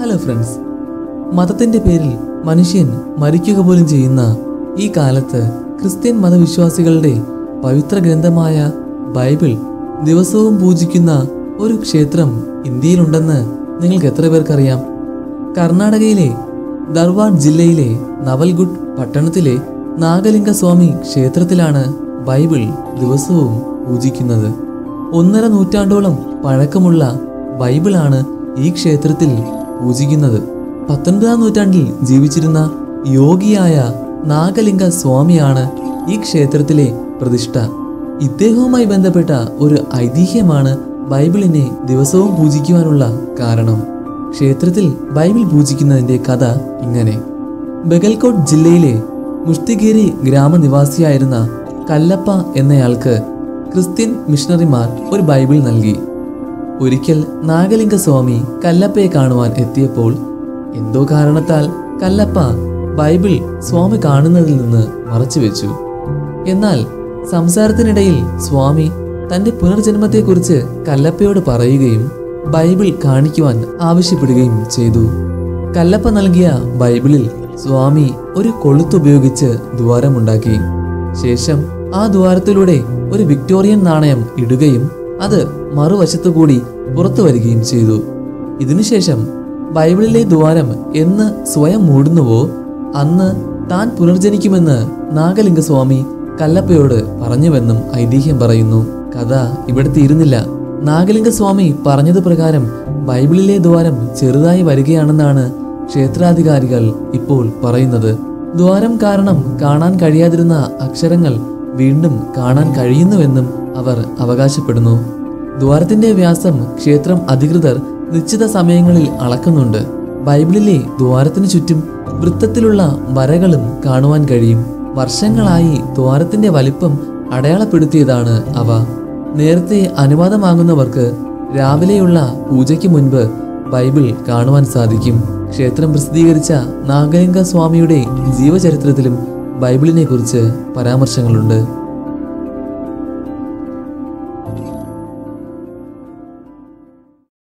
Hello friends മതത്തിന്റെ പേരിൽ മനുഷ്യൻ മരിക്കുക പോലും ചെയ്യുന്ന ഈ കാലത്ത് ക്രിസ്ത്യൻ മതവിശ്വാസികളുടെ പവിത്ര ഗ്രന്ഥമായ ബൈബിൾ ദിവസവും പൂജിക്കുന്ന ഒരു ക്ഷേത്രം ഇന്ത്യയിലുണ്ടെന്ന് നിങ്ങൾക്ക് എത്ര പേർക്കറിയാം? കർണാടകയിലെ ധർവാഡ് ജില്ലയിലെ നവൽഗുഡ് പട്ടണത്തിലെ നാഗലിംഗ സ്വാമി ക്ഷേത്രത്തിലാണ് ബൈബിൾ ദിവസവും പൂജിക്കുന്നത്. ഒന്നര നൂറ്റാണ്ടോളം പഴക്കമുള്ള ബൈബിളാണ് ഈ ക്ഷേത്രത്തിൽ പൂജിക്കുന്നത്. പത്തൊൻപതാം നൂറ്റാണ്ടിൽ ജീവിച്ചിരുന്ന യോഗിയായ നാഗലിംഗ സ്വാമിയാണ് ഈ ക്ഷേത്രത്തിലെ പ്രതിഷ്ഠ. ഇദ്ദേഹവുമായി ബന്ധപ്പെട്ട ഒരു ഐതിഹ്യമാണ് ബൈബിളിനെ ദിവസവും പൂജിക്കുവാനുള്ള കാരണം. ക്ഷേത്രത്തിൽ ബൈബിൾ പൂജിക്കുന്നതിന്റെ കഥ ഇങ്ങനെ. ബഗൽകോട്ട് ജില്ലയിലെ മുഷ്തിഗിരി ഗ്രാമനിവാസിയായിരുന്ന കല്ലപ്പ എന്നയാൾക്ക് ക്രിസ്ത്യൻ മിഷണറിമാർ ഒരു ബൈബിൾ നൽകി. ഒരിക്കൽ നാഗലിംഗ സ്വാമി കല്ലപ്പയെ കാണുവാൻ എത്തിയപ്പോൾ എന്തോ കാരണത്താൽ കല്ലപ്പ ബൈബിൾ സ്വാമി കാണുന്നതിൽ നിന്ന് മറച്ചു വെച്ചു. എന്നാൽ സംസാരത്തിനിടയിൽ സ്വാമി തന്റെ പുനർജന്മത്തെക്കുറിച്ച് കല്ലപ്പയോട് പറയുകയും ബൈബിൾ കാണിക്കുവാൻ ആവശ്യപ്പെടുകയും ചെയ്തു. കല്ലപ്പ നൽകിയ ബൈബിളിൽ സ്വാമി ഒരു കൊളുത്തുപയോഗിച്ച് ദ്വാരമുണ്ടാക്കി. ശേഷം ആ ദ്വാരത്തിലൂടെ ഒരു വിക്ടോറിയൻ നാണയം ഇടുകയും അത് മറുവശത്തു കൂടി പുറത്തു വരികയും ചെയ്തു. ഇതിനുശേഷം ബൈബിളിലെ ദ്വാരം എന്ന് സ്വയം മൂടുന്നുവോ? അന്ന് താൻ പുനർജനിക്കുമെന്ന് നാഗലിംഗസ്വാമി കല്ലപ്പയോട് പറഞ്ഞുവെന്നും ഐതിഹ്യം പറയുന്നു. കഥ ഇവിടെ തീരുന്നില്ല നാഗലിംഗസ്വാമി പറഞ്ഞത് പ്രകാരം ബൈബിളിലെ ദ്വാരം ചെറുതായി വരികയാണെന്നാണ് ക്ഷേത്രാധികാരികൾ ഇപ്പോൾ പറയുന്നത്. ദ്വാരം കാരണം കാണാൻ കഴിയാതിരുന്ന അക്ഷരങ്ങൾ വീണ്ടും കാണാൻ കഴിയുന്നുവെന്നും അവർ അവകാശപ്പെടുന്നു. ദ്വാരത്തിന്റെ വ്യാസം ക്ഷേത്രം അധികൃതർ നിശ്ചിത സമയങ്ങളിൽ അളക്കുന്നുണ്ട്. ബൈബിളിലെ ദ്വാരത്തിനു ചുറ്റും വൃത്തത്തിലുള്ള വരകളും കാണുവാൻ കഴിയും. വർഷങ്ങളായി ദ്വാരത്തിന്റെ വലിപ്പം അടയാളപ്പെടുത്തിയതാണ് അവ. നേരത്തെ അനുവാദമാകുന്നവർക്ക് രാവിലെയുള്ള പൂജയ്ക്ക് മുൻപ് ബൈബിൾ കാണുവാൻ സാധിക്കും. ക്ഷേത്രം പ്രസിദ്ധീകരിച്ച നാഗലിംഗ സ്വാമിയുടെ ജീവചരിത്രത്തിലും ബൈബിളിനെ കുറിച്ച് പരാമർശങ്ങളുണ്ട്.